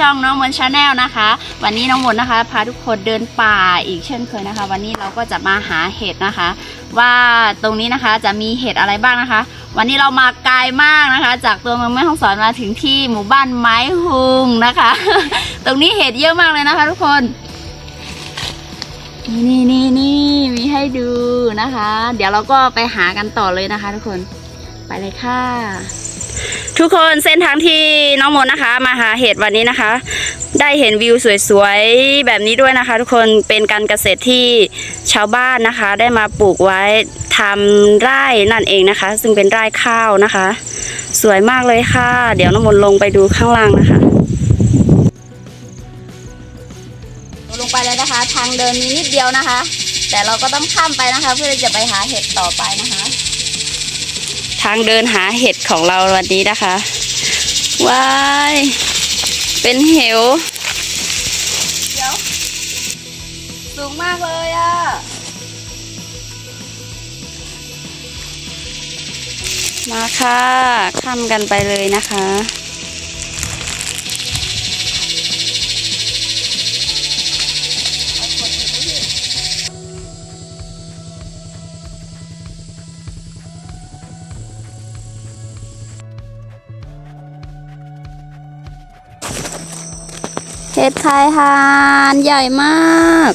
ช่องน้องมนชาแนลนะคะ วันนี้น้องมนนะคะ พาทุกคนเดินป่าอีกเช่นเคยนะคะ วันนี้เราก็จะมาหาเห็ดนะคะ ว่าตรงนี้นะคะจะมีเห็ดอะไรบ้างนะคะ วันนี้เรามาไกลมากนะคะ จากตัวเมืองแม่ฮ่องสอนมาถึงที่หมู่บ้านไม้หุงนะคะ ตรงนี้เห็ดเยอะมากเลยนะคะ ทุกคนนี่นี่นี่มีให้ดูนะคะ เดี๋ยวเราก็ไปหากันต่อเลยนะคะ ทุกคนไปเลยค่ะ ทุกคนเส้นทางที่น้องมนนะคะ มาหาเห็ดวันนี้นะคะ ได้เห็นวิวสวยๆแบบนี้ด้วยนะคะ ทุกคนเป็นการเกษตรที่ชาวบ้านนะคะ ได้มาปลูกไว้ทำไร่นั่นเองนะคะ ซึ่งเป็นไร่ข้าวนะคะ สวยมากเลยค่ะ เดี๋ยวน้องมนลงไปดูข้างล่างนะคะ ลงไปเลยนะคะ ทางเดินมีนิดเดียวนะคะ แต่เราก็ต้องข้ามไปนะคะ เพื่อจะไปหาเห็ดต่อไปนะคะ ทางเดินหาเห็ดของเราวันนี้นะคะว้ายเป็นเหวเดี๋ยวสูงมากเลยอะ่ะมาค่ะข้ามกันไปเลยนะคะ ห็ดไข่หานใหญ่มาก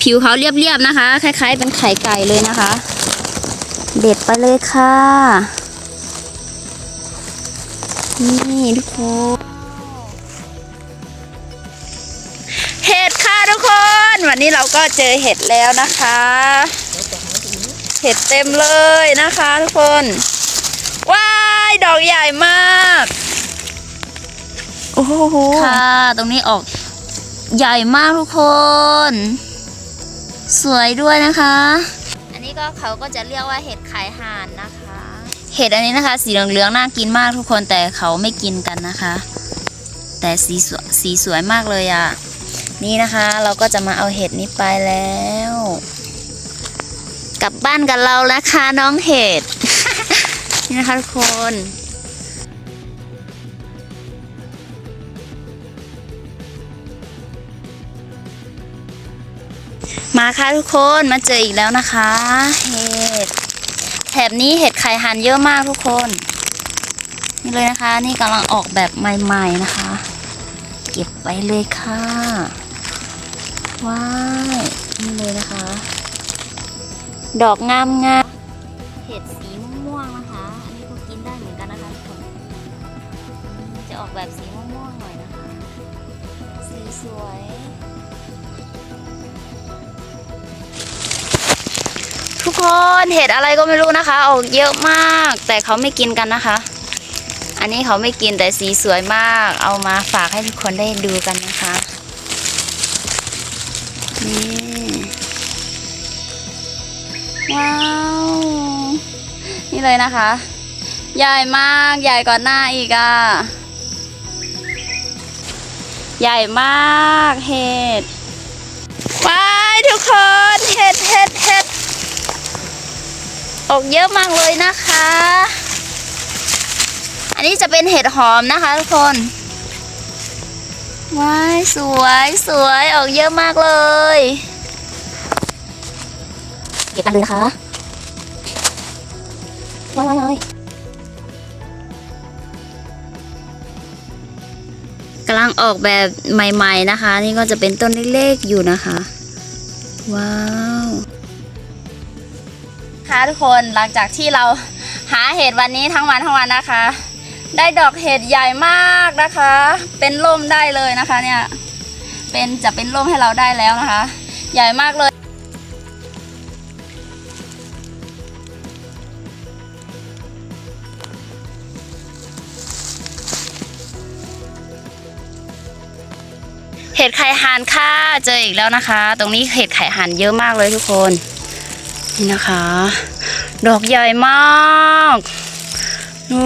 ผิวเขาเรียบๆนะคะ คล้าย ๆ เป็นไข่ไก่เลยนะคะ เด็ดไปเลยค่ะ นี่ทุกคนเห็ดค่ะทุกคน วันนี้เราก็เจอเห็ดแล้วนะคะ เห็ดเต็มเลยนะคะทุกคน ว้าย ดอกใหญ่มาก อ้โหค่ะ ตรงนี้ออกใหญ่มากทุกคน สวยด้วยนะคะ อันนี้ก็เขาก็จะเรียกว่าเห็ดไข่ห่านนะคะ เห็ดอันนี้นะคะ สีเหลืองๆน่ากินมากทุกคนแต่เขาไม่กินกันนะคะ แต่สีสวยสีสวยมากเลยอะ่ะนี่นะคะเราก็จะมาเอาเห็ดนี้ไปแล้ว กลับบ้านกันเราแล้วค่ะน้องเห็ด นี่นะคะทุกคน มาค่ะทุกคนมาเจออีกแล้วนะคะ เห็ดแถบนี้เห็ดไข่หันเยอะมากทุกคน นี่เลยนะคะ นี่กำลังออกแบบใหม่ ๆนะคะ เก็บไว้เลยค่ะ ว้ายนี่เลยนะคะ ดอกงามงามเห็ดสีม่วงนะคะ อันนี้ก็กินได้เหมือนกันนะคะทุกคนมันจะออกแบบสีม่วงๆหน่อยนะคะ สีสวย คนเห็ดอะไรก็ไม่รู้นะคะ ออกเยอะมาก แต่เขาไม่กินกันนะคะ อันนี้เขาไม่กินแต่สีสวยมาก เอามาฝากให้ทุกคนได้ดูกันนะคะนี่ว้าว นี่เลยนะคะ ใหญ่มากใหญ่กว่าหน้าอีกอะ ใหญ่มากเห็ด ออกเยอะมากเลยนะคะ อันนี้จะเป็นเห็ดหอมนะคะทุกคน ว้ายสวยสวยออกเยอะมากเลยเก็บกันเลยนะคะว้ายว้ายกำลังออกแบบใหม่ ๆนะคะ นี่ก็จะเป็นต้นเล็กๆอยู่นะคะ ว้าว คะทุกคนหลังจากที่เราหาเห็ดวันนี้ทั้งวันทั้งวันนะคะ ได้ดอกเห็ดใหญ่มากนะคะ เป็นร่มได้เลยนะคะเนี่ยเป็นจะเป็นร่มให้เราได้แล้วนะคะ ใหญ่มากเลยเห็ดไข่ห่านค่ะ เจออีกแล้วนะคะ ตรงนี้เห็ดไข่ห่านเยอะมากเลยทุกคน นี่นะคะ ดอกใหญ่มากดู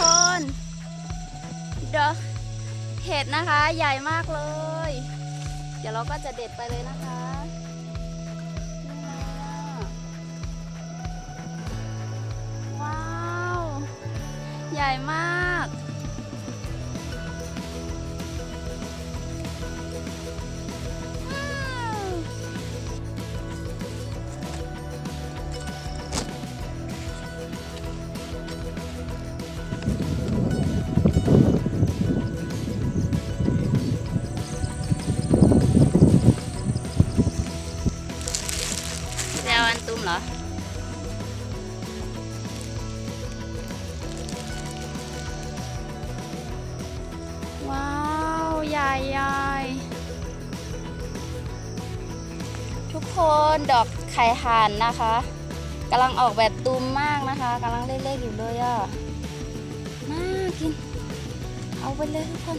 คนดอกเห็ดนะคะ ใหญ่มากเลย เดี๋ยวเราก็จะเด็ดไปเลยนะคะว้าว ใหญ่มาก ผ่านนะคะกำลังออกแบบตูมมากนะคะกำลังเล็กๆอยู่เลยอะน่ากิน เอาไปเลยทุกคน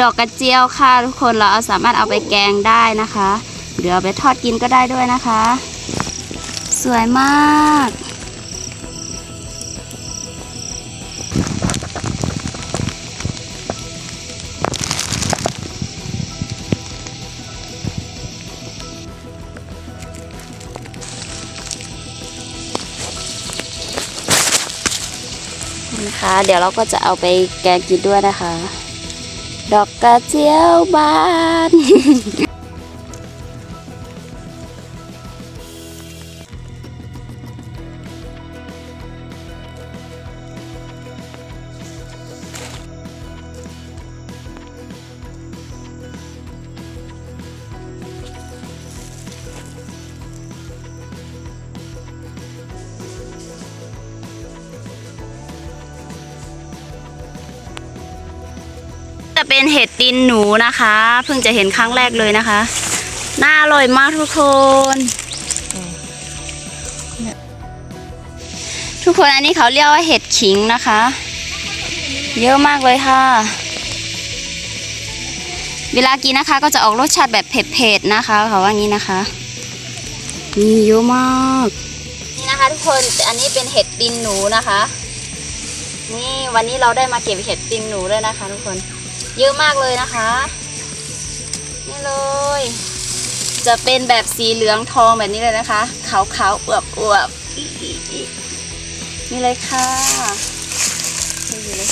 ดอกกระเจียวค่ะทุกคนเราเอาสามารถเอาไปแกงได้นะคะ หรือเอาไปทอดกินก็ได้ด้วยนะคะ สวยมากนะคะเดี๋ยวเราก็จะเอาไปแกงกินด้วยนะคะ ดอกกระเจียวบาน เป็นเห็ดตีนหนูนะคะ เพิ่งจะเห็นครั้งแรกเลยนะคะ น่าอร่อยมากทุกคน ทุกคนอันนี้เขาเรียกว่าเห็ดขิงนะคะ เยอะมากเลยค่ะ เวลากินนะคะก็จะออกรสชาติแบบเผ็ดๆนะคะเขาว่างี้นะคะนี่เยอะมากนี่นะคะ ทุกคนอันนี้เป็นเห็ดตีนหนูนะคะ นี่วันนี้เราได้มาเก็บเห็ดตีนหนูด้วยนะคะ ทุกคน เยอะมากเลยนะคะ นี่เลย จะเป็นแบบสีเหลืองทองแบบนี้เลยนะคะขาวขาวๆอวบอวบๆอิอิอินี่เลยค่ะนี่อยู่เลย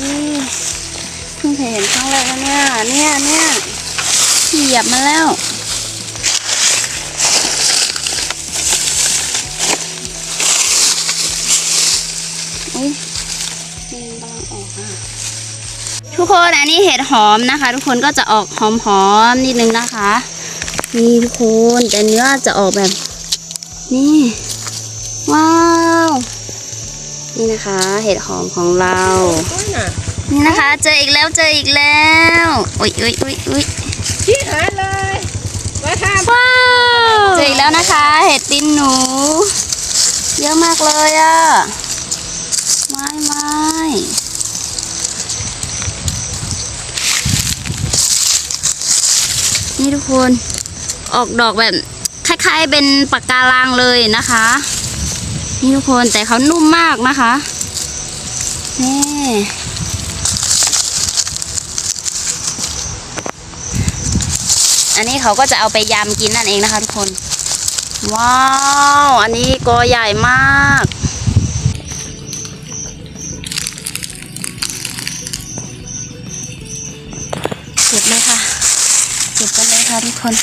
นี่เพิ่งเคยเห็นครั้งแรกนะเนี่ยเนี่ยเนี่ยเหยียบมาแล้ว นกำลังออกอะทุกคนอันนี้เห็ดหอมนะคะ ทุกคนก็จะออกหอมๆนิดนึงนะคะ นี่ทุกคนแต่เนื้อจะออกแบบ นี่ ว้าว นี่นะคะ เห็ดหอมของเรานี่นะคะ เจออีกแล้วเจออีกแล้วอุ้ยอุ้ยอุ้ยอุ้ยชี้หาเลยว่าทว้าวเจออีกแล้วนะคะ เห็ดตีนหนู เยอะมากเลยอะ ไม่นี่ทุกคนออกดอกแบบคล้ายๆเป็นปากการังเลยนะคะ นี่ทุกคนแต่เขานุ่มมากนะคะนี่อันนี้เขาก็จะเอาไปยำกินนั่นเองนะคะทุกคน ว้าว อันนี้กอใหญ่มาก ก็บเลยค่ะ เก็บกันเลยค่ะทุกคน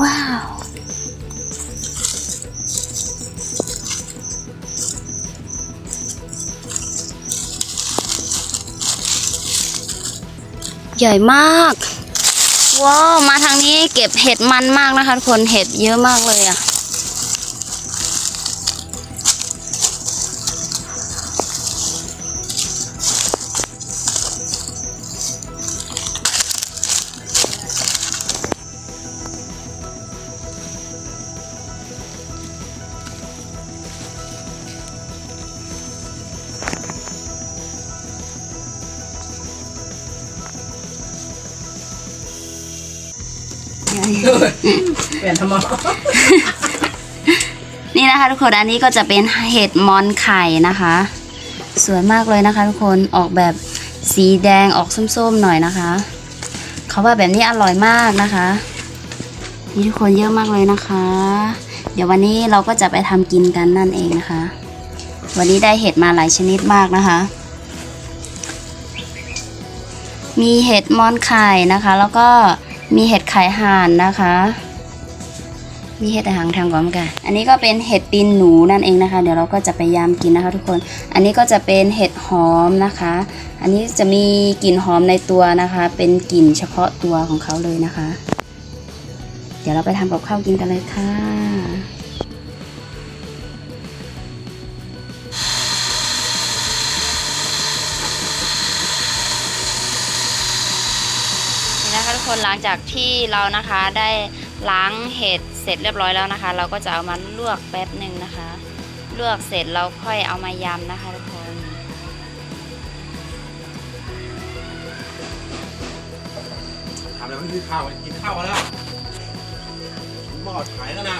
ว้าว ใหญ่มาก ว้าว มาทางนี้เก็บเห็ดมันมากนะคะทุกคน เห็ดเยอะมากเลยอะ เปลี่ยนทำไมนี่นะคะ ทุกคนอันนี้ก็จะเป็นเห็ดมอนไข่นะคะ สวยมากเลยนะคะ ทุกคนออกแบบสีแดงออกส้มๆหน่อยนะคะ เขาว่าแบบนี้อร่อยมากนะคะนี่ทุกคนเยอะมากเลยนะคะ เดี๋ยววันนี้เราก็จะไปทำกินกันนั่นเองนะคะ วันนี้ได้เห็ดมาหลายชนิดมากนะคะ มีเห็ดมอนไข่นะคะ แล้วก็ มีเห็ดไข่ห่านนะคะ มีเห็ดหางทางก่อนกันอันนี้ก็เป็นเห็ดตีนหนูนั่นเองนะคะ เดี๋ยวเราก็จะไปยามกินนะคะ ทุกคน อันนี้ก็จะเป็นเห็ดหอมนะคะ อันนี้จะมีกลิ่นหอมในตัวนะคะ เป็นกลิ่นเฉพาะตัวของเขาเลยนะคะ เดี๋ยวเราไปทำกับข้าวกินกันเลยค่ะ คน หลังจากที่เรานะคะได้ล้างเห็ดเสร็จเรียบร้อยแล้วนะคะ เราก็จะเอามาลวกแป๊บหนึ่งนะคะ ลวกเสร็จเราค่อยเอามายำนะคะทุกคนทำอะไรไม่คือข้าวกินข้าวแล้วหม้อขายแล้วนะ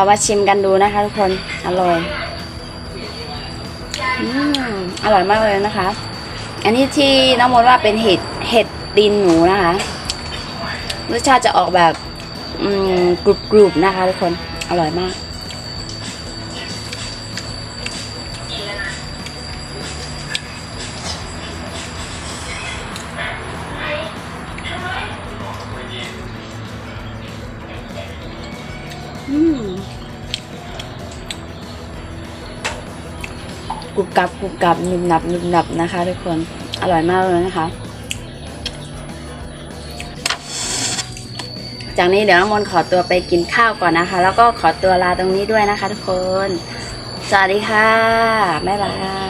เรามาชิมกันดูนะคะ ทุกคนอร่อยอืมอร่อยมากเลยนะคะ อันนี้ที่น้องมดว่าเป็นเห็ดเห็ดตีนหนูนะคะรสชาติจะออกแบบกรุบกรุบๆนะคะ ทุกคนอร่อยมาก รุบกรับกรุบกรับหนุบหนับหนุบหนับนะคะ ทุกคนอร่อยมากเลยนะคะ จากนี้เดี๋ยวน้องมนขอตัวไปกินข้าวก่อนนะคะ แล้วก็ขอตัวลาตรงนี้ด้วยนะคะ ทุกคน สวัสดีค่ะ บ๊ายบาย